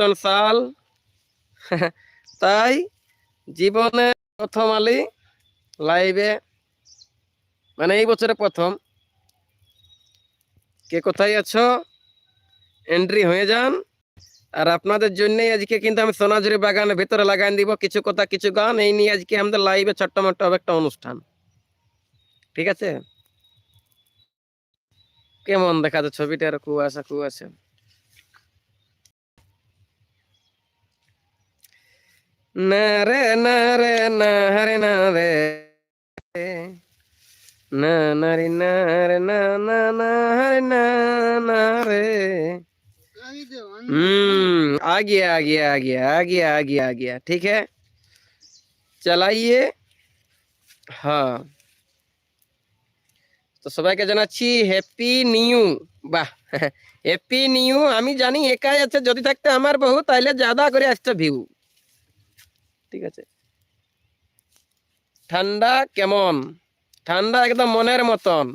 নতুন সাল। তাই জীবনে প্রথম আলি লাইভে মানে এই বছরে প্রথম। কে কোথায় আছো? এন্ট্রি হয়ে যান। আর আপনাদের জন্যই আজকে কিন্তু আমি সোনাঝুরি বাগানের ভেতরে লাগাই দিব কিছু কথা, কিছু গান। এই নিয়ে আজকে আমাদের লাইভে ছোট্ট মোট্ট হবে একটা অনুষ্ঠান। ঠিক আছে? কেমন দেখা যায় যাচ্ছে ছবিটার কুয়াশা কুয়াশা না রে না রে না হরে না রে না না রে না রে না না না হরে না না রে हम्म आ गया आ गया आ गया आ गया आ गया आ गया ठीक है চালাইয়ে হ্যাঁ তো সবাইকে জানাচ্ছি হ্যাপি নিউ বাহ হ্যাপি নিউ আমি জানি একাই আছে যদি থাকতে আমার বহু তাইলে জাদা করে আসছে ভিউ ঠিক আছে। ঠান্ডা কেমন? ঠান্ডা একদম মনের মতন।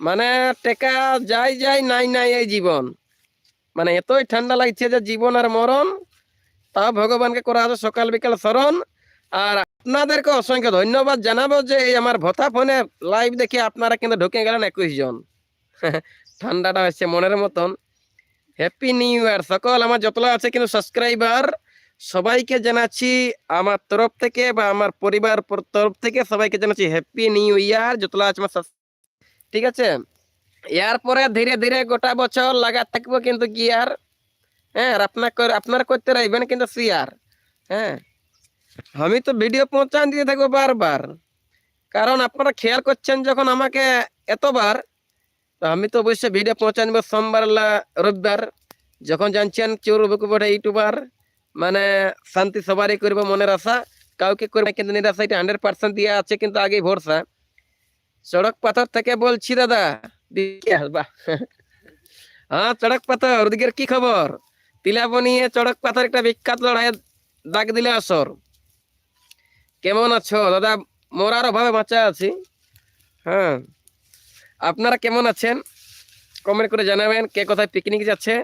মানে টেকা যাই যাই নাই নাই এই জীবন। মানে এতই ঠান্ডা লাগছে যে জীবন আর মরণ, তা ভগবানকে করা আছে সকাল বিকাল স্মরণ। আর আপনাদেরকে অসংখ্য ধন্যবাদ জানাব যে এই আমার ভথা ফোনে লাইভ দেখে আপনারা কিন্তু ঢুকে গেলেন একুশ জন। ঠান্ডাটা হচ্ছে মনের মতন। হ্যাপি নিউ ইয়ার সকল আমার যতলা আছে কিন্তু সাবস্ক্রাইবার সবাইকে জানাচ্ছি আমার তরফ থেকে বা আমার পরিবার তরফ থেকে সবাইকে জানাচ্ছি হ্যাপি নিউ ইয়ার যতলা আছে আমার ঠিক আছে? এরপরে ধীরে ধীরে গোটা বছর লাগা থাকব কিন্তু কি আর? হ্যাঁ আর আপনার আপনারা করতে রাখবেন কিন্তু শেয়ার হ্যাঁ আমি তো ভিডিও পৌঁছান দিয়ে থাকব বারবার। কারণ আপনারা খেয়াল করছেন যখন আমাকে এতবার, তো আমি তো অবশ্যই ভিডিও পৌঁছান দেবো সোমবার রবিবার, যখন জানছেন চোর ইউটিউবার। মানে শান্তি সবারই করব মনের আশা, কাউকে করবে কিন্তু নিরাশা, এটা হান্ড্রেড পার্সেন্ট দিয়ে আছে, কিন্তু আগেই ভরসা। সড়ক পাথর থেকে বলছি, দাদা। আসবা। হ্যাঁ চড়ক পাথর, ওদিকের কি খবর? তিলাবনিয়ে চড়ক পাথর একটা বিখ্যাত লড়াই ডাক দিলে আসর। কেমন আছো? দাদা মরার অভাবে বাঁচা আছি। হ্যাঁ। আপনারা কেমন আছেন? কমেন্ট করে জানাবেন, কে কোথায় পিকনিক যাচ্ছে।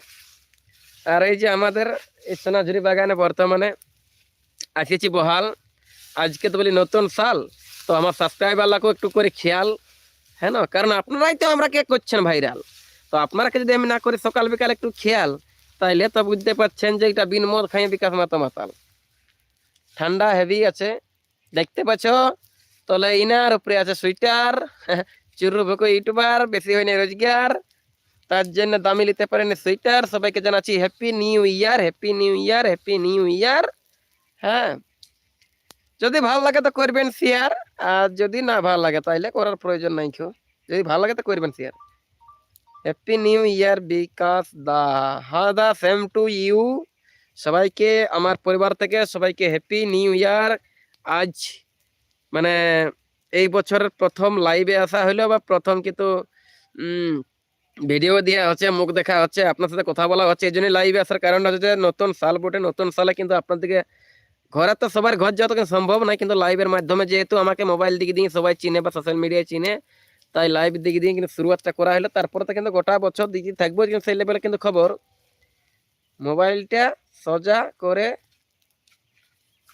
আর এই যে আমাদের এই সোনাঝুরি বাগানে বর্তমানে আসিছি বহাল। আজকে তো বলি নতুন সাল, তো আমার সাবস্ক্রাইবারলাকেও একটু করে খেয়াল হ্যাঁ না? কারণ আপনারাই তো আমরা কে করছেন ভাইরাল তো আপনারাকে যদি আমি না করি, সকাল বিকাল একটু খেয়াল, তাইলে তো বুঝতে পারছেন যে এটা বিন মদ খাইয়ে বিকাশ মাতা মাতাল। ঠান্ডা হেভি আছে, দেখতে পাচ্ছ? তলে ইনার, উপরে আছে সুইটার চুরু ভুকো ইউটিউবার বেশি হয়নি রোজগার। তার জন্য দামি নিতে পারেন সুইটার সবাইকে জানাচ্ছি happy new year happy new year happy new year হ্যাঁ যদি ভালো লাগে তো করবেন শেয়ার আর যদি না ভালো লাগে, তাইলে করার প্রয়োজন নাই কেউ। যদি ভালো লাগে তো করবেন share happy new year Bikash দা। হ্যাঁ দা সেম টু ইউ সবাইকে, আমার পরিবার থেকে সবাইকে হ্যাপি নিউ ইয়ার আজ মানে এই বছরের প্রথম লাইভে আসা হলো বা প্রথম কিন্তু ভিডিও দেওয়া হচ্ছে, মুখ দেখা হচ্ছে, আপনার সাথে কথা বলা হচ্ছে, এই জন্য লাইভে আসার কারণ হচ্ছে যে, নতুন সাল বটে, নতুন সালে কিন্তু আপনাদেরকে ঘরে তো সবার ঘর তো সম্ভব নয়, কিন্তু লাইভের মাধ্যমে যেহেতু আমাকে মোবাইল দিকে দিয়ে সবাই চিনে বা সোশ্যাল মিডিয়ায় চিনে, তাই লাইভ দিকে দিয়ে কিন্তু শুরুয়াতটা করা হলো। তারপরে তো কিন্তু গোটা বছর দিকে থাকব, কিন্তু সেই লেভেলে কিন্তু খবর। মোবাইলটা সোজা করে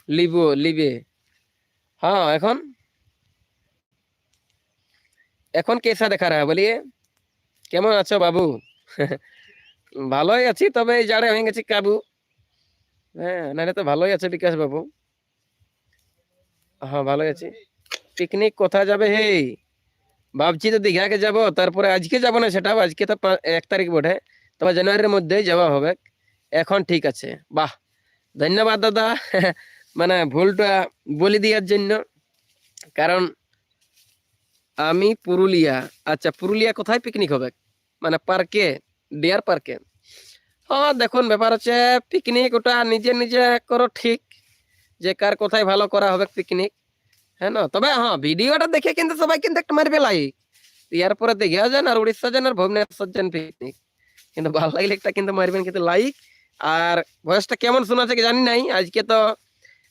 লিব, লিবে। হ্যাঁ এখন? এখন কেসা দেখা রা বলিয়ে। কেমন আছো বাবু? ভালোই আছি, তবে এই জাড়ে হয়ে গেছি কাবু। হ্যাঁ নাহলে তো ভালোই আছে বিকাশ বাবু। হ্যাঁ ভালোই আছি। পিকনিক কোথায় যাবে হে? ভাবছি তো দীঘাকে যাব, তারপরে আজকে যাব না সেটাও আজকে তো এক তারিখ বটে। তবে জানুয়ারির মধ্যেই যাওয়া হবে। এখন ঠিক আছে। বাহ, ধন্যবাদ দাদা। মানে ভুলটা বলে দেওয়ার জন্য। কারণ আমি পুরুলিয়া আচ্ছা পুরুলিয়া কোথায় পিকনিক হবে? মানে পার্কে ডিয়ার পার্কে হ্যাঁ দেখুন, ব্যাপার হচ্ছে পিকনিক ওটা নিজে নিজে করো ঠিক, যে কার কোথায় ভালো করা হবে পিকনিক হ্যাঁ না? তবে হ্যাঁ ভিডিওটা দেখে কিন্তু সবাই কিন্তু একটা মারবে লাইক এরপরে দীঘা যান আর উড়িষ্যা যান আর ভুবনেশ্বর যান পিকনিক কিন্তু ভালো লাগলে একটা কিন্তু মারবেন কিন্তু লাইক আর ভয়েসটা কেমন শোনাচ্ছে জানি নাই, আজকে তো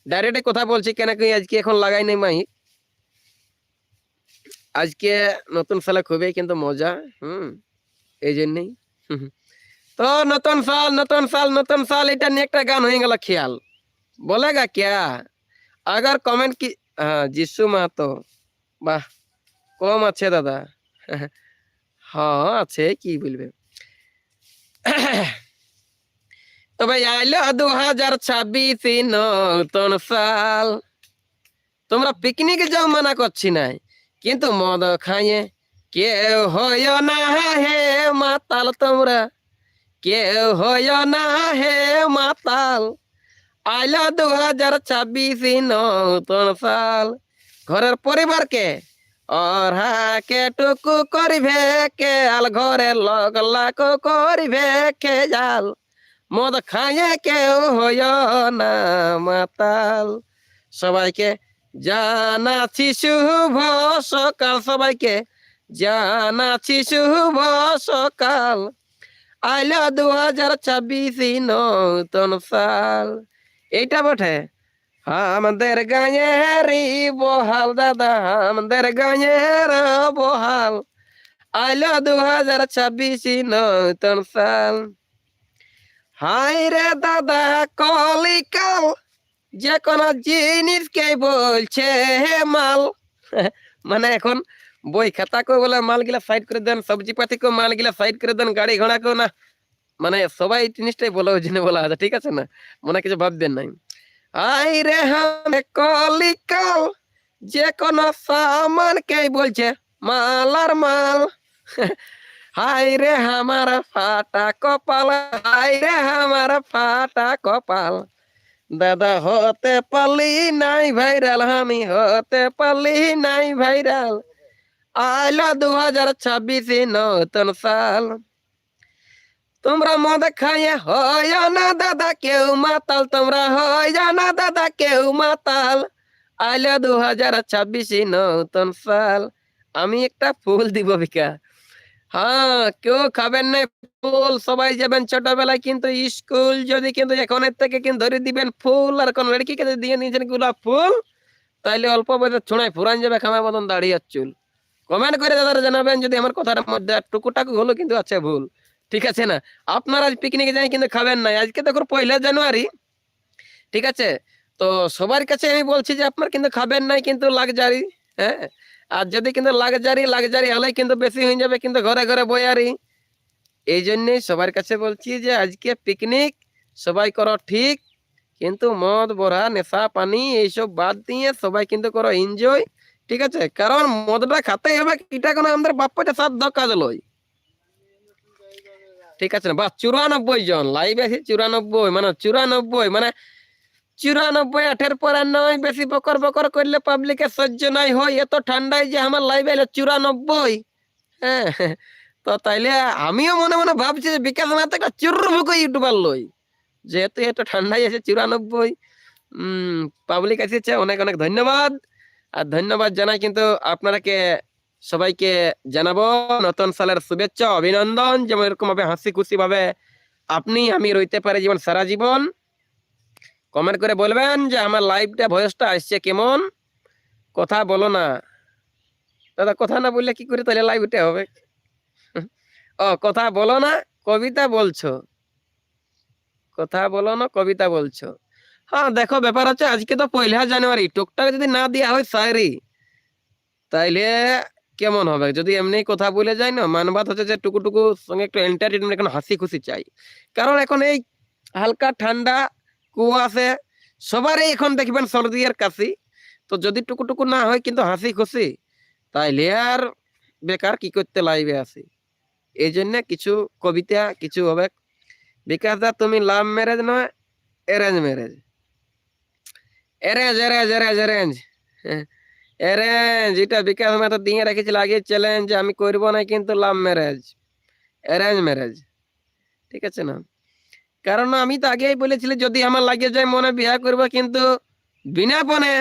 ডাইরেক্টে কথা বলছি কেন কি আজকে এখন লাগাই নাই মাইক আজকে নতুন সালে খুবই কিন্তু মজা, হুম? এই জন্যেই তো নতুন সাল নতুন সাল নতুন সাল, এটা নিয়ে একটা গান হয়ে গেল খেয়াল। বলেগা ক্যা আগার কমেন্ট কি? হ্যাঁ যিশু মাহাতো। বাহ, কম আছে দাদা। হ্যাঁ আছে, কি বলবে? তবে ভাই, আইলো দু হাজার ছাব্বিশ নতুন সাল। তোমরা পিকনিক যাও, মানা করছি নাই। কিন্তু মদ খাইয়ে কেউ হয় না হে মাতাল তোমরা। কেউ হয় না হে মাতাল। আইলো দু হাজার ছাব্বিশ নতুন সাল। ঘরের পরিবারকে অরহাকে টুকু করিবে কে আল ঘরে লগ লাখ করিবে, কে জাল। মদ খাইয়ে কেউ হয় না মাতাল। সবাইকে জানাছি শুভ সকাল সবাইকে। জানাছি শুভ সকাল। আইলো দু হাজার ছাব্বিশ নতুন সাল। এইটা বটে? আমাদের গাঁয়ের বহাল দাদা, আমাদের গাঁয়ের বহাল। আইলো দু হাজার ছাব্বিশ নতুন সাল। হাই রে দাদা, কলিকাল, যে কোনো জিনিসকে বলছে হে মাল। মানে এখন বই খাতা কো বলে, মাল গিলা সাইড করে দেন, সবজি পাতি কো মাল গিলা সাইড করে দেন, গাড়ি ঘোড়া কো না। মানে সবাই জিনিসটাই বলা জন্য বলা আছে ঠিক আছে না? মনে কিছু ভাববেন নাই। আই রে হামে কলিকাল যে কোনো সামান কে বলছে, মাল আর মাল। হাই রে আমার ফাটা কপাল হাই রে আমার ফাটা কপাল। দাদা হতে পারলি নাই ভাইরাল, আমি হতে পারলি নাই ভাইরাল। আইলো দু হাজার ছাব্বিশ নতুন সাল। তোমরা মদ খাইয়ে হয় না দাদা, কেউ মাতাল। তোমরা হয় না দাদা, কেউ মাতাল। আইলো দু হাজার ছাব্বিশ নতুন সাল। আমি একটা ফুল দিব বিকা হ্যাঁ কেউ খাবেন না ফুল। সবাই যাবেন ছোটবেলায়, কিন্তু স্কুল যদি কিন্তু এখনের থেকে কিন্তু ধরে দিবেন ফুল, আর কোন লড়কিকে দিয়ে নিয়েছেন গোলাপ ফুল, তাইলে অল্প বয়সে ছোঁড়ায় ফুরান যাবে খামার মতন দাঁড়িয়ে চুল। কমেন্ট করে দাদারা জানাবেন যদি আমার কথার মধ্যে টুকুটাকু হলো কিন্তু আছে ভুল। ঠিক আছে না? আপনারা আজ পিকনিকে যাই কিন্তু খাবেন না আজকে দেখো পয়লা জানুয়ারি। ঠিক আছে? তো সবার কাছে আমি বলছি যে আপনার কিন্তু খাবেন নাই কিন্তু লাগজারি হ্যাঁ? আর যদি কিন্তু লাগজারি লাগজারি হলে কিন্তু বেশি হয়ে যাবে কিন্তু ঘরে ঘরে বয়ারি। এই জন্যই সবার কাছে বলছি যে আজকে পিকনিক সবাই করো ঠিক। কিন্তু মদ, বড়া, নেশা, পানি, এইসব বাদ দিয়ে সবাই কিন্তু করো এনজয় ঠিক আছে? কারণ মদটা খাতে হবে এটা কোনো আমাদের বাপ্পাটা সাত কাজ লয় ঠিক আছে বা চুরানব্বই জন লাইভ আছে চুরানব্বই মানে চুরানব্বই মানে চুরানব্বই, আঠের পরে নয়, বেশি বকর বকর করলে পাবলিকে সহ্য নাই। হয় এত ঠান্ডায় যে আমার লাইভ এলো চুরানব্বই। হ্যাঁ তো তাইলে আমিও মনে মনে ভাবছি যে বিকাশ মাতে একটা চুরবুকো ইউটিউবার লই। যেহেতু এত ঠান্ডায় আছে চুরানব্বই পাবলিক এসেছে, অনেক অনেক ধন্যবাদ। আর ধন্যবাদ জানাই কিন্তু আপনারাকে সবাইকে জানাব নতুন সালের শুভেচ্ছা, অভিনন্দন, যেমন এরকম ভাবে হাসি খুশি ভাবে আপনি, আমি রইতে পারি জীবন, সারা জীবন। কমেন্ট করে বলবেন যে আমার লাইভটা ভয়েসটা আসছে কেমন? কথা বলো না। দাদা, কথা না বললে কি করে তাহলে লাইভ উঠে হবে? ও, কথা বলো না, কবিতা বলছো। কথা বলো না, কবিতা বলছো। হ্যাঁ দেখো ব্যাপার হচ্ছে আজকে তো পয়লা জানুয়ারি। টুকটাক যদি না দেওয়া হয় শায়রি তাইলে কেমন হবে? যদি এমনি কথা বলে যায় না মানবাদ হচ্ছে যে টুকু টুকু সঙ্গে একটু এন্টারটেনমেন্ট এখন হাসি খুশি চাই। কারণ এখন এই হালকা ঠান্ডা, কুয়াশে সবারই এখন দেখবেন সর্দি আর কাশি। তো যদি টুকু টুকু না হয়, কিন্তু হাসি খুশি তাইলে আর বেকার কি করতে লাইবে আসি এই জন্য কিছু কবিতা, কিছু হবে। বিকাশ দা, তুমি লাভ ম্যারেজ নয় arrange marriage arrange arrange arrange arrange arrange এটা বিকাশ মেথা দিয়ে রেখেছিল, আগে চ্যালেঞ্জ আমি করব না কিন্তু লাভ ম্যারেজ অ্যারেঞ্জ ম্যারেজ ঠিক আছে না? কারণ আমি তো আগেই বলেছিলি, যদি আমার লাগে যায় মনে বিয়া করব কিন্তু বিনা পনে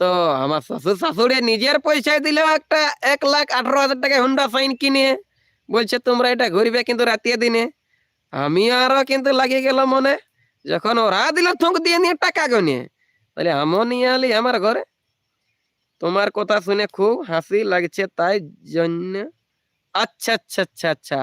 তো আমার শ্বশুর শাশুড়ি নিজের পয়সায় দিলেও একটা এক লাখ আঠারো হাজার টাকা হুন্ডা সাইন কিনে। বলছে, তোমরা এটা ঘুরবে কিন্তু রাতিয়ে দিনে। আমি আরও কিন্তু লাগিয়ে গেল মনে। যখন ওরা দিল থুক দিয়ে নিয়ে টাকা গনিয়ে। তাহলে আমও নিয়ে আলি আমার ঘরে। তোমার কথা শুনে খুব হাসি লাগছে তাই জন্য। আচ্ছা আচ্ছা আচ্ছা আচ্ছা।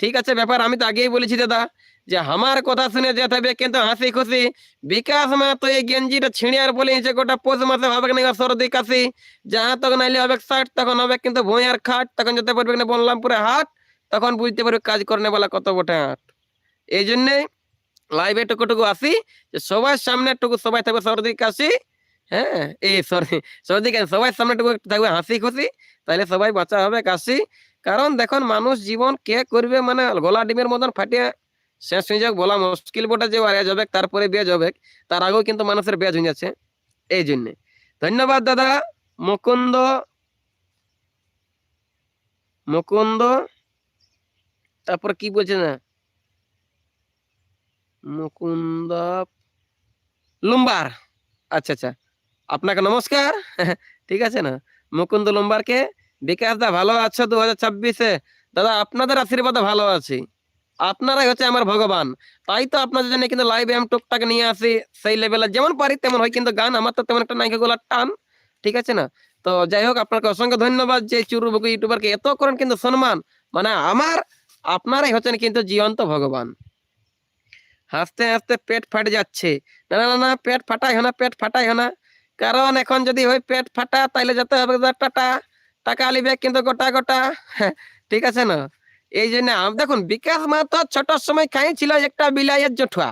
ঠিক আছে ব্যাপার, আমি তো আগেই বলেছি দাদা যে আমার কথা শুনে যেতে হবে, কিন্তু হাসি খুশি। বিকাশ মা তো এই গেঞ্জিটা ছিঁড়িয়ার বলে যে গোটা পৌষ মাসে হবে না সর্দি কাশি? যাহা তখন নাইলে হবে ষাট, তখন হবে কিন্তু ভুঁইয়ার খাট, তখন যেতে পারবে না বললামপুরে হাট, তখন বুঝতে পারবে কাজ করনে বলা কত বটে হাট। এই জন্যে লাইভে টুকুটুকু আসি, যে সবার সামনে টুকু সবাই থাকবে সর্দি কাশি হ্যাঁ? এই সরি সর্দি কাশি সবাই সামনে টুকু থাকবে, হাসি খুশি তাহলে সবাই বাঁচা হবে, কাশি। কারণ দেখুন, মানুষ জীবন কে করবে মানে গলা ডিমের মতন ফাটিয়ে শেষ হয়ে যাক, বলা মুশকিল বটে যে আরে যাবে, তারপরে বেজ হবে তার আগেও কিন্তু মানুষের বেজ হয়ে যাচ্ছে এই জন্যে। ধন্যবাদ, দাদা। মুকুন্দ মুকুন্দ, তারপর কি বলছে না? মুকুন্দ লুম্বার। আচ্ছা আচ্ছা। আপনাকে নমস্কার। ঠিক আছে না? মুকুন্দ লুম্বারকে, বিকাশ দা ভালো আছো দু হাজার দাদা, আপনাদের আশীর্বাদে ভালো আছি। আপনারাই হচ্ছে আমার ভগবান। তাই তো আপনাদের জন্য কিন্তু লাইভে আমি টুকটাক নিয়ে আসি। সেই লেভেলে যেমন পারি, তেমন হয়। কিন্তু গান আমার তো তেমন একটা নায়িকা গোলার টান। ঠিক আছে না? তো যাই হোক, আপনাকে অসংখ্য ধন্যবাদ। যে চুরুবুকু ইউটিউবারকে এত করেন কিন্তু সম্মান। মানে আমার, আপনারাই হচ্ছেন কিন্তু জীবন্ত ভগবান। হাসতে হাসতে পেট ফাটে যাচ্ছে। না না না পেট ফাটাই হয় পেট ফাটাই হয় কারণ এখন যদি ওই পেট ফাটা, তাইলে যেতে হবে টাটা, টাকা আলিবে কিন্তু গোটা গোটা। ঠিক আছে না? এই জন্য দেখুন, বিকাশ মাহাতো ছোট সময় খাই ছিল একটা বিলাইয়ের জঠুয়া।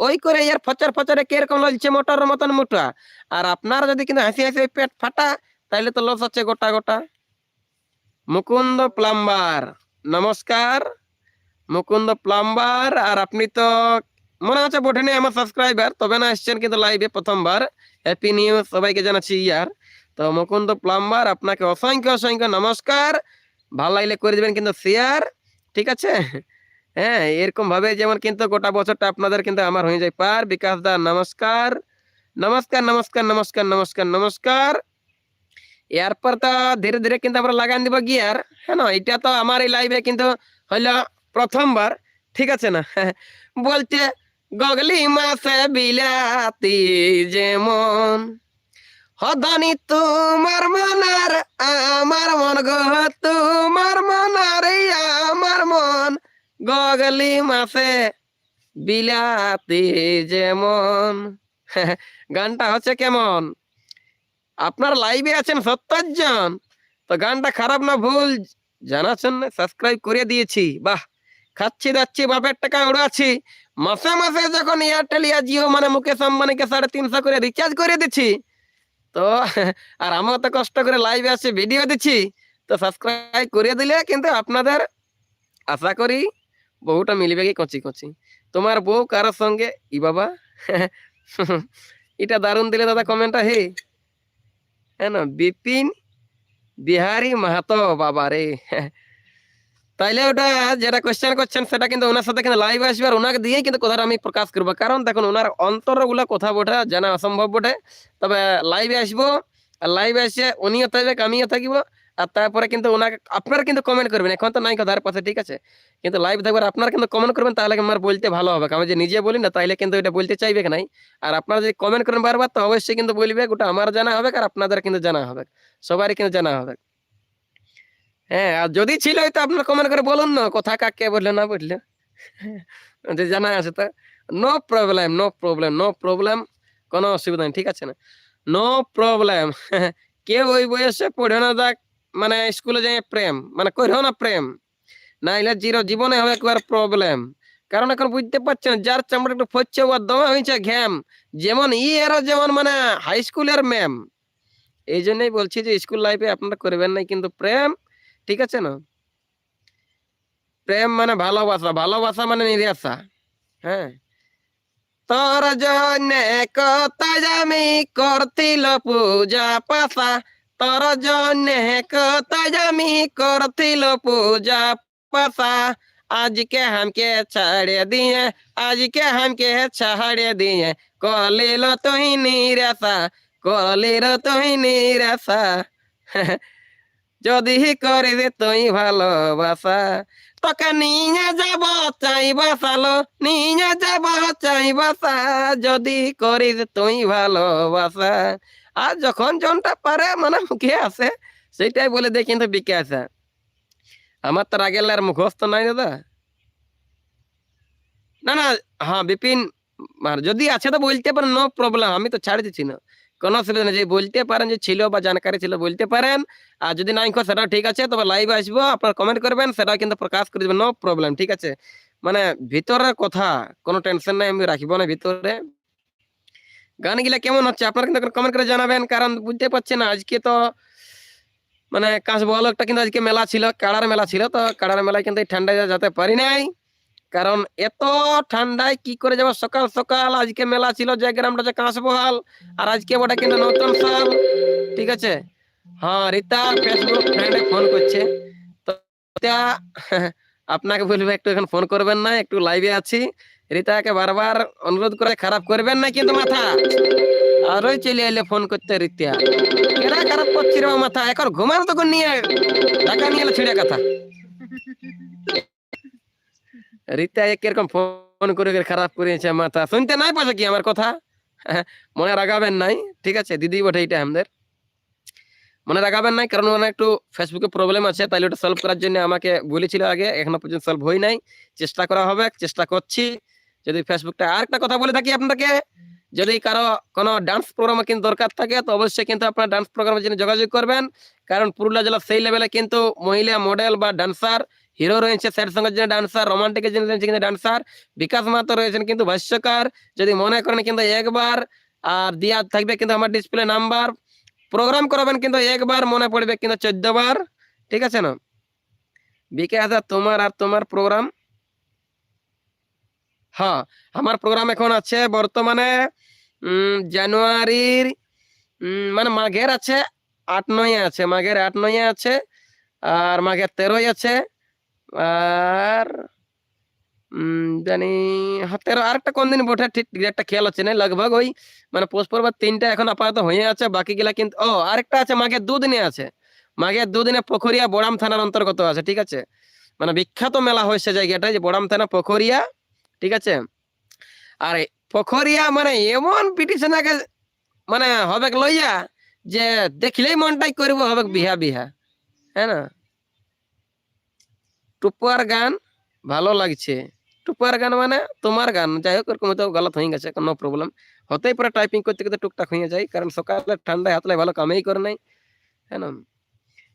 ওই করে এর ফচার ফচারে কীরকম ললছে মোটর মতন মুঠা আর আপনার যদি কিন্তু হাসি হাসি পেট ফাটা, তাইলে তো লস হচ্ছে গোটা গোটা। মুকুন্দ প্লাম্বার, নমস্কার। মুকুন্দ প্লাম্বার, আর আপনি তো মনে হচ্ছে বটেনি আমার সাবস্ক্রাইবার তবে না এসছেন কিন্তু লাইভে প্রথমবার। হ্যাপি নিউ সবাইকে জানাচ্ছি ইয়ার। তো মুকুন্দ প্লাম্বার আপনাকে অসংখ্য অসংখ্য নমস্কার। ভালো লাগলে করে দেবেন কিন্তু শেয়ার ঠিক আছে? হ্যাঁ এরকম ভাবে যেমন কিন্তু গোটা বছরটা আপনাদের কিন্তু আমার হয়ে যায় পার। বিকাশ দা, নমস্কার। নমস্কার নমস্কার নমস্কার নমস্কার নমস্কার। এরপর তো ধীরে ধীরে কিন্তু আমরা লাগান দিব গিয়ার হ্যাঁ না, এটা তো আমার এই লাইভে কিন্তু হইল প্রথমবার, ঠিক আছে না? বলছে গগলি মাসে বিলাতি যেমন। হদানি তোমার মনার, আমার মন গো, তোমার মনার আমার মন। গগলি মাসে বিলাতি যেমন। গানটা হচ্ছে কেমন? আপনার লাইভে আছেন সত্তর জন তো গানটা খারাপ না, ভুল। জানাচ্ছেন সাবস্ক্রাইব করে দিয়েছি। বাহ! খাচ্ছি, দাচ্ছি, বাপের টাকা উড়াচ্ছি। মাসে মাসে যখন এয়ারটেল ইয়া জিও মানে মুকেশ আম্বানিকে সাড়ে তিনশো করে রিচার্জ করে দিচ্ছি, তো আর আমার তো কষ্ট করে লাইভে আসে ভিডিও দিচ্ছি। তো সাবস্ক্রাইব করে দিলে কিন্তু আপনাদের আশা করি বউটা মিলবে কি কচি কচি। তোমার বউ কারোর সঙ্গে? ই বাবা। এটা দারুণ দিলে দাদা কমেন্টটা হে। হ্যাঁ না, বিপিন বিহারি মাহাতো বাবা রে। তাইলে ওটা যেটা কোয়েশ্চেন করছেন, সেটা কিন্তু ওনার সাথে কিন্তু লাইভ আসবে আর ওনাকে দিয়েই কিন্তু কথাটা আমি প্রকাশ করব। কারণ দেখুন, ওনার অন্তরগুলো কথা বটে, জানা অসম্ভব বটে। তবে লাইভে আসব, আর লাইভে এসে উনিও থাকবে, আমিও থাকিব, আর তারপরে কিন্তু ওনাকে, আপনারা কিন্তু কমেন্ট করবেন। এখন তো নাই কথার পাশে ঠিক আছে। কিন্তু লাইভ থাকবে আপনারা কিন্তু কমেন্ট করবেন, তাহলে আমার বলতে ভালো হবে। আমি যে নিজে বলি না, তাইলে কিন্তু এটা বলতে চাইবে নাই? আর আপনারা যদি কমেন্ট করেন বারবার, তো অবশ্যই কিন্তু বলবে ওটা আমার জানা হবে, আর আপনাদের কিন্তু জানা হবে। সবারই কিন্তু জানা হবে। হ্যাঁ আর যদি ছিল তো আপনার কমেন্ট করে বলুন না, কথা কাকে বললে, না বললে। যে জানা আছে তো। No problem no problem no problem কোনো অসুবিধা নেই, ঠিক আছে না? নো প্রবলেম কেউ ওই বয়সে পড়ে না যাক মানে স্কুলে যাই প্রেম মানে করিও না প্রেম। নাইলে জিরো জীবনে হবে একবার প্রবলেম কারণ এখন বুঝতে পারছেন, যার চামড়া একটু ফচ্ছে ওর দমে হয়েছে ঘ্যাম, যেমন ই এরও যেমন মানে হাই স্কুলের ম্যাম এই জন্যই বলছি যে স্কুল লাইফে আপনারা করবেন না কিন্তু প্রেম ঠিক আছে না? প্রেম মানে ভালোবাসা ভালোবাসা মানে নিরাশা হ্যাঁ? তোর জন্যে কোথায় করতিল পূজা পাশা, তোর জন্যে কোথায় আমি করতিল পূজা পাশা। আজকে হামকে ছাড়ে দিয়ে, আজকে হামকে ছাড়ে দিয়ে, কলিল তুই নিরাশা, কলিল তুই নিরাশা। যদি করে দে তুই ভালোবাসা, তোকে নিয়ে যাব চাই বাসালো নিয়ে যাব চাই বাসা যদি করি দে তুই ভালোবাসা, আর যখন জনটা পারে মানে মুখে আসে সেটাই বলে দেখি কিন্তু বিকে আসে। আমার তো রাগের আর মুখস্থ নাই দাদা। না না হ্যাঁ বিপিন যদি আছে তো বলতে পারেন নো প্রবলেম আমি তো ছাড় দিচ্ছি না। কোনো অসুবিধা নেই। বলতে পারেন, যে ছিল বা জানকারি ছিল বলতে পারেন। আর যদি নাই খো সেটাও ঠিক আছে। তবে লাইভ আসব, আপনার কমেন্ট করবেন, সেটাও কিন্তু প্রকাশ করে দেবেন নো প্রবলেম ঠিক আছে? মানে ভিতরের কথা, কোনো টেনশন নাই, আমি রাখব না ভিতরে। গানগুলা কেমন হচ্ছে? আপনারা কিন্তু কমেন্ট করে জানাবেন, কারণ বুঝতে পারছেন না, আজকে তো মানে কাঁচ বল একটা কিন্তু আজকে মেলা ছিল, কাড়ার মেলা ছিল, তো কাড়ার মেলায় কিন্তু এই ঠান্ডায় যেতে পারি নাই। কারণ এত ঠান্ডায় কি করে যাব? সকাল সকাল। আজকে মেলা ছিল যে গ্রামটা যে কাঁচ বহাল আর আজকে ওটা কিন্তু নতুন সাল। ঠিক আছে? হ্যাঁ রীতা ফেসবুক ফ্রেন্ডে ফোন করছে। তো আপনাকে বলব, একটু এখন ফোন করবেন না, একটু লাইভে আছি। রীতাকে বারবার অনুরোধ করে খারাপ করবেন না কিন্তু মাথা। আর ওই চলে এলে ফোন করতে রীতা। কেনা খারাপ করছি রে মাথা? এখন ঘুমানো তখন নিয়ে। টাকা নিয়ে ছিঁড়ে কথা। রীতা কীরকম ফোন করে খারাপ করেছে মাথা শুনতে নাই পাচ্ছে কি আমার কথা? মনে রাগাবেন নাই, ঠিক আছে? দিদি বটে এইটা আমাদের। মনে রাখাবেন নাই, কারণ ওনার একটু ফেসবুকে প্রবলেম আছে, তাইলে ওটা সলভ করার জন্য আমাকে বলেছিল আগে, এখনও পর্যন্ত সলভ হয় নাই। চেষ্টা করা হবে, চেষ্টা করছি। যদি ফেসবুকটা আর একটা কথা বলে থাকি আপনাকে যদি কারও কোনো ডান্স প্রোগ্রামে কিন্তু দরকার থাকে, তো অবশ্যই কিন্তু আপনার ডান্স প্রোগ্রামের জন্য যোগাযোগ করবেন। কারণ পুরুলিয়া জেলা সেই লেভেলে কিন্তু মহিলা মডেল বা ডান্সার হিরো রয়েছে স্যার সঙ্গের জন্য ডান্সার রোমান্টিকের জন্য রয়েছে কিন্তু ডান্সার বিকাশ মাহাতো রয়েছেন কিন্তু ভাষ্যকার। যদি মনে করেন কিন্তু একবার, আর দিয়া থাকবে কিন্তু আমার ডিসপ্লে নাম্বার প্রোগ্রাম করাবেন কিন্তু একবার, মনে পড়বে কিন্তু চোদ্দ বার ঠিক আছে না? বিকাশ আর তোমার আর তোমার প্রোগ্রাম হ্যাঁ আমার প্রোগ্রাম এখন আছে বর্তমানে জানুয়ারির মানে মাঘের আছে, আট নয় আছে, মাঘের আট নয় আছে, আর মাঘের তেরোই আছে। আর জানি হ্যাঁ তেরো আরেকটা কোন দিন বটে? ঠিক একটা খেয়াল হচ্ছে না। লগভগ ওই মানে পোষ তিনটা এখন আপাতত হয়ে আছে বাকি গুলা কিন্তু, ও, আরেকটা আছে মাঘের দুদিনে আছে। মাঘের দুদিনে পোখরিয়া বড়াম থানার অন্তর্গত আছে, ঠিক আছে? মানে বিখ্যাত মেলা হয়েছে জায়গাটা যে বড়াম থানা পোখরিয়া, ঠিক আছে? আর পোখরিয়া মানে এমন পিটিশন আগে মানে হবে লইয়া, যে দেখলেই মনটাই করব হবে বিহা বিহা। হ্যাঁ না? টুপুয়ার গান ভালো লাগছে। টুপুয়ার গান মানে তোমার গান। যাই হোক ওরকম হয়তো গলত হয়ে গেছে, কোনো প্রবলেম হতেই পারে টাইপিং করতে করতে টুকটাক হয়ে যায়, কারণ সকালে ঠান্ডায় হাতলে ভালো কামেই করে নাই হ্যাঁ না?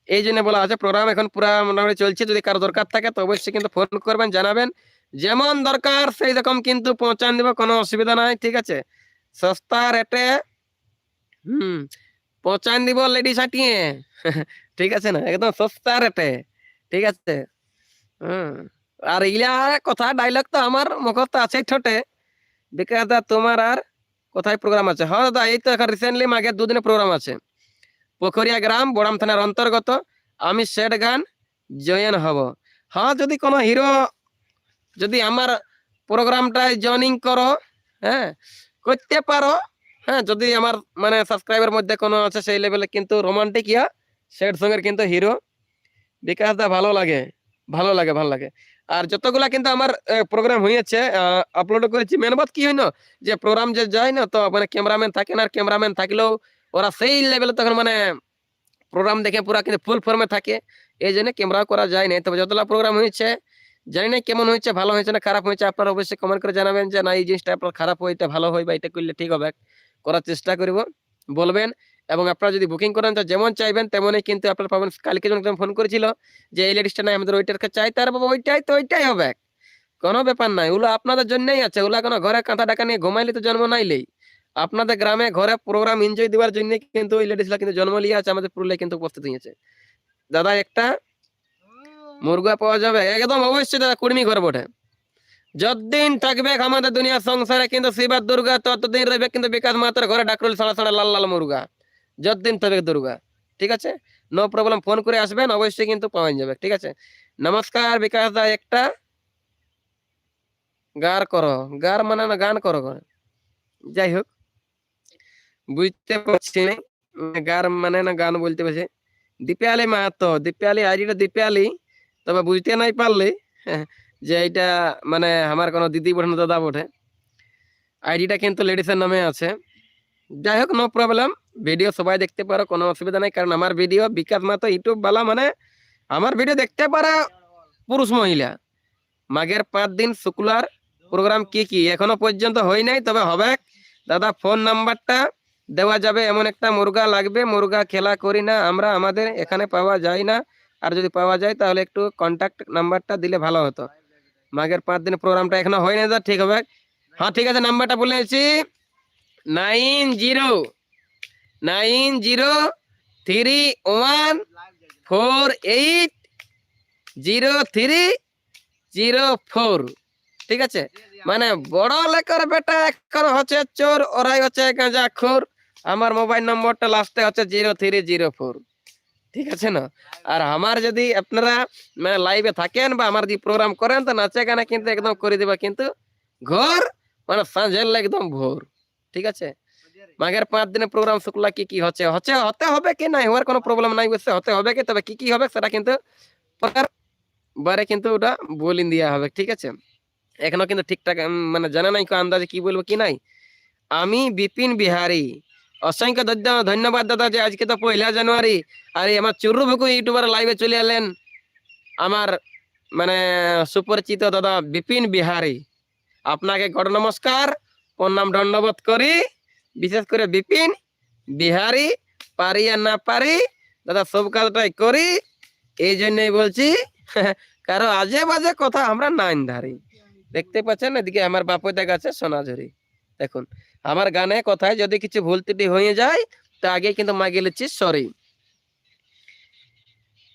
এই জন্য বলা আছে প্রোগ্রাম এখন পুরা মোটামুটি চলছে, যদি কারও দরকার থাকে তো অবশ্যই কিন্তু ফোন করবেন, জানাবেন। যেমন দরকার, সেই রকম কিন্তু পৌঁছান দিব, কোনো অসুবিধা নাই, ঠিক আছে? সস্তা রেটে হুম, পৌঁছান দিব লেডিস হাটিয়ে। ঠিক আছে না? একদম সস্তা রেটে ঠিক আছে? আর ইলা কথা ডাইলগ তো আমার মুখস্থ আছে ঠোঁটে। বিকাশ দা তোমার আর কোথায় প্রোগ্রাম আছে? হ্যাঁ দাদা, এই তো এখন রিসেন্টলি মাঘে দুদিনে প্রোগ্রাম আছে। পোখরিয়া গ্রাম, বড়াম থানার অন্তর্গত। আমি সেট গান, জয়েন হব। হ্যাঁ যদি কোনো হিরো যদি আমার প্রোগ্রামটায় জয়েনিং করো হ্যাঁ করতে পারো। হ্যাঁ যদি আমার মানে সাবস্ক্রাইবের মধ্যে কোনো আছে সেই লেভেলে কিন্তু রোমান্টিক ইয়া সেট সঙ্গের কিন্তু হিরো। বিকাশ দা ভালো লাগে। ভালো লাগে ভালো লাগে। আর যতগুলা কিন্তু আমার প্রোগ্রাম হয়েছে আপলোড করেছি মেন কি হয় না যে প্রোগ্রাম যে যায় না, তো মানে ক্যামেরাম্যান থাকে না, আর ক্যামেরাম্যান থাকলেও ওরা সেই লেভেলে তখন মানে প্রোগ্রাম দেখে পুরা কিন্তু ফুল ফর্মে থাকে। এই জন্য ক্যামেরা করা যায় না তবে যতগুলা প্রোগ্রাম হয়েছে জানি না কেমন হয়েছে ভালো হয়েছে না খারাপ হয়েছে আপনারা অবশ্যই কমেন্ট করে জানাবেন যে, না, এই জিনিসটা আপনার খারাপ হয় এটা ভালো হয় বা এটা করলে ঠিক হবে। করার চেষ্টা করব। বলবেন এবং আপনারা যদি বুকিং করেন, তো যেমন চাইবেন তেমনই কিন্তু আপনারা পাবেন। কালকে যখন ফোন করেছিল যে, এই লেডিসটা নাই, আমাদের ওইটার চাই, তার বাবা ওইটাই তো, ওইটাই হবে। কোনো ব্যাপার নাই, ওগুলো আপনাদের জন্যই আছে। ওগুলো কোনো ঘরে কাঁথা টাকা নিয়ে ঘুমাইলে তো জন্ম নাইলেই। আপনাদের গ্রামে ঘরে প্রোগ্রাম এনজয় দেওয়ার জন্য কিন্তু ওই লেডিসরা কিন্তু জন্ম লিয়ে আছে, আমাদের পুরুলিয়া কিন্তু উপস্থিত হয়েছে। দাদা, একটা মুরগা পাওয়া যাবে? একদম অবশ্যই দাদা কুর্মি ঘর বটে। যতদিন থাকবে আমাদের দুনিয়ার সংসারে কিন্তু শিবার দুর্গা, ততদিন রইবে কিন্তু বিকাশ মাতার ঘরে ডাকরুল সাড়া সাড়া লাল লাল মুরগা। যতদিন থাকবে দুর্গা, ঠিক আছে? নো প্রবলেম ফোন করে আসবেন, অবশ্যই কিন্তু পাওয়া যাবে, ঠিক আছে? নমস্কার, বিকাশ দা, একটা। গার করো, গার মানে না গান করো যাই হোক, বুঝতে পারছি না গার মানে না গান বলতে পারছি। দীপালি মাহাতো, দীপালি, আইডিটা দীপালি, তবে বুঝতে নাই পারলে, যে এটা মানে আমার কোনো দিদি বটে না দাদা বটে। আইডিটা কিন্তু লেডিসের নামে আছে। যাই হোক নো প্রবলেম ভিডিও সবাই দেখতে পারো, কোনো অসুবিধা নাই। কারণ আমার ভিডিও বিকাশ মাতো ইউটিউব বালা মানে আমার ভিডিও দেখতে পারে পুরুষ মহিলা। মাঘের পাঁচ দিন শুক্লার প্রোগ্রাম কি কি? এখনও পর্যন্ত হয় নাই, তবে হবে। দাদা ফোন নাম্বারটা দেওয়া যাবে। এমন একটা মুরগা লাগবে। মুরগা খেলা করি না আমরা, আমাদের এখানে পাওয়া যায় না। আর যদি পাওয়া যায়, তাহলে একটু কন্ট্যাক্ট নাম্বারটা দিলে ভালো হতো। মাঘের পাঁচ দিনের প্রোগ্রামটা এখনও হয় না দাদা ঠিক হবে। হ্যাঁ ঠিক আছে নাম্বারটা বলেছি nine zero nine zero three one four eight zero three zero four. ঠিক আছে? মানে বড় লেখার বেটা এখন হচ্ছে চোর, ওরাই হচ্ছে গাঁজা খোর। আমার মোবাইল নম্বরটা লাস্টে হচ্ছে জিরো থ্রি জিরো ফোর। ঠিক আছে না? আর আমার যদি আপনারা মানে লাইভে থাকেন বা আমার যদি প্রোগ্রাম করেন, তো নাচে গানে কিন্তু একদম করে দিবা, কিন্তু ঘর মানে সাঁঝের একদম ভোর। ঠিক আছে? মাঘের পাঁচ দিনের প্রোগ্রাম শুক্লা কি কি হচ্ছে? হচ্ছে, হতে হবে কি নাই? হওয়ার কোনো প্রবলেম নাই বুঝছে? হতে হবে কি? তবে কি কি হবে সেটা কিন্তু বারে কিন্তু ওটা বলিন দেওয়া হবে, ঠিক আছে? এখনও কিন্তু ঠিকঠাক মানে জানা নাই আন্দাজে কি বলব কি নাই? আমি বিপিন বিহারি। অসংখ্য ধন্য- ধন্যবাদ দাদা যে আজকে তো পয়লা জানুয়ারি। আর আমার চুরু ভুকু ইউটিউবার লাইভে চলে এলেন। আমার মানে সুপরিচিত দাদা বিপিন বিহারি। আপনাকে গড় নমস্কার, প্রণাম দণ্ডবোধ করি। বিশেষ করে বিপিন, বিহারি, পারি আর না পারি, দাদা সব কাজটাই করি এই জন্যই বলছি, কারও আজে বাজে কথা আমরা নাইন ধারি দেখতে পাচ্ছেন, এদিকে আমার বাপদা গাছে সোনাঝুরি। দেখুন, আমার গানে কথায় যদি কিছু ভুল ত্রুটি হয়ে যায়, তা আগে কিন্তু মাগিয়ে লিচ্ছি সরি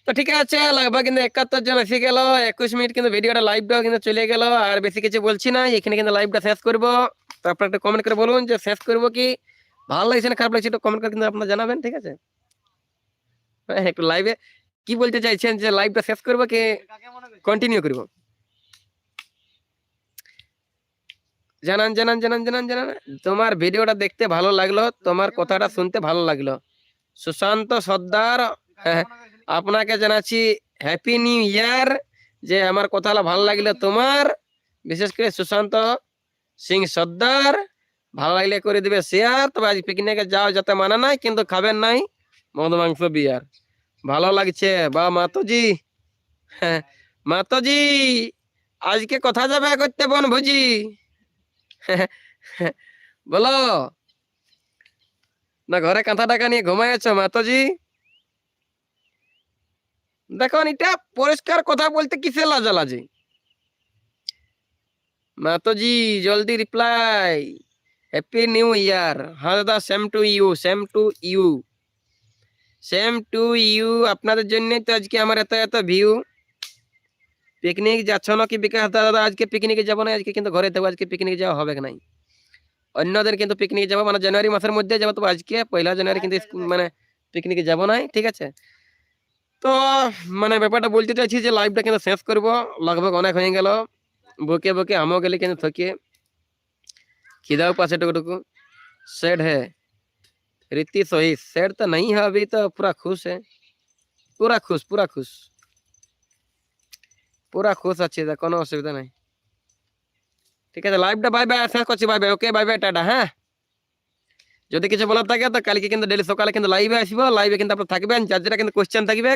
তো ঠিক আছে লাগবে কিন্তু একাত্তর জন এসে গেল একুশ মিনিট কিন্তু ভিডিওটা লাইভটাও কিন্তু চলে গেল আর বেশি কিছু বলছি না এখানে কিন্তু লাইভটা শেষ করব। তো আপনারা একটু কমেন্ট করে বলুন যে শেষ করব কি? ভালো লাগছে না খারাপ লাগছে একটু কমেন্ট করে কিন্তু আপনারা জানাবেন ঠিক আছে? হ্যাঁ, একটু লাইভে কি বলতে চাইছেন যে লাইভটা শেষ করব কি? কন্টিনিউ করব। জানান জানান জানান জানান জানান। তোমার ভিডিওটা দেখতে ভালো লাগল তোমার কথাটা শুনতে ভালো লাগল। সুশান্ত সর্দার হ্যাঁ, আপনাকে জানাচ্ছি হ্যাপি নিউ ইয়ার যে আমার কথাটা ভালো লাগলে তোমার, বিশেষ করে সুশান্ত সিং সর্দার, ভালো লাগলে করে দিবে শেয়ার তবে আজ পিকনিকে যাও যাতে মানা নাই, কিন্তু খাবেন নাই মদ মাংস বিয়ার ভালো লাগছে। বা মাতোজি হ্যাঁ মাতোজি, আজকে কথা যাবে করতে বন ভুজি বলো, না ঘরে কাঁথা টাকা নিয়ে ঘুমাইছ মাতোজি? দেখুন এটা পরিষ্কার কথা বলতে কিসে লাজা লাজে মাতোজি জলদি রিপ্লাই হ্যাপি নিউ ইয়ার হ্যাঁ দাদা same to you same to you same to you আপনাদের জন্য তো আজকে আমার এত এত ভিউ পিকনিক যাচ্ছ না কি বিকাশ দাদা আজকে পিকনিকে যাব না আজকে কিন্তু ঘরে থাকব আজকে পিকনিক যাওয়া হবে কি নাই? অন্যদের কিন্তু পিকনিক যাব মানে জানুয়ারি মাসের মধ্যে যাব তো আজকে পয়লা জানুয়ারি কিন্তু মানে পিকনিকে যাব নাই ঠিক আছে? তো মানে ব্যাপারটা বলতে চাইছি যে লাইভটা কিন্তু শেষ করবো লগভগ অনেক হয়ে গেল বকে বকে আমও গেলে কিন্তু থকে খিদাও पास है टुकटुकु सेड है रीति सही सेड तो नहीं है अभी तो पूरा खुश है पूरा खुश पूरा खुश पूरा खुश আছে দা কোনো অসুবিধা নাই ঠিক আছে লাইভটা বাই বাই শেষ করছি bye bye okay bye bye tata হ্যাঁ যদি কিছু বলার থাকে, তো কালকে কিন্তু ডেলি সকালে কিন্তু লাইভে আসব লাইভে কিন্তু আপনার থাকবেন, যার যেটা কিন্তু কোয়েশ্চেন থাকবে,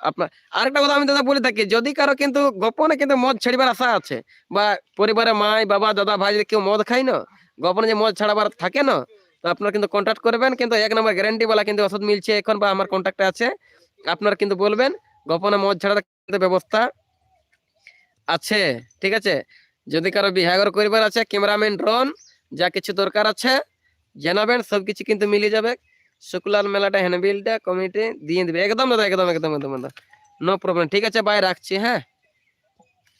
আপনার, আরেকটা কথা আমি দাদা বলে থাকি, যদি কারও কিন্তু গোপনে কিন্তু মদ ছাড়িবার আশা আছে, বা পরিবারে মাই, বাবা, দাদা, ভাই যদি কেউ মদ খায় না, গোপনে যে মদ ছাড়াবার থাকে না, তো আপনারা কিন্তু কন্ট্যাক্ট করবেন, কিন্তু এক নম্বর গ্যারান্টি বলা কিন্তু ওষুধ মিলছে এখন, বা আমার কন্ট্যাক্টে আছে, আপনারা কিন্তু বলবেন, গোপনে মদ ছাড়ার কিন্তু ব্যবস্থা আছে, ঠিক আছে? যদি কারও বিহাগর করিবার আছে ক্যামেরাম্যান ড্রোন যা কিছু দরকার আছে জানাবেন, সব কিছু কিন্তু মিলে যাবে। শুক্লাল মেলাটা হ্যান্ডবিলটা কমিটি দিয়ে দেবে। একদম দাদা, একদম একদম একদম নো প্রবলেম ঠিক আছে বাই রাখছি হ্যাঁ?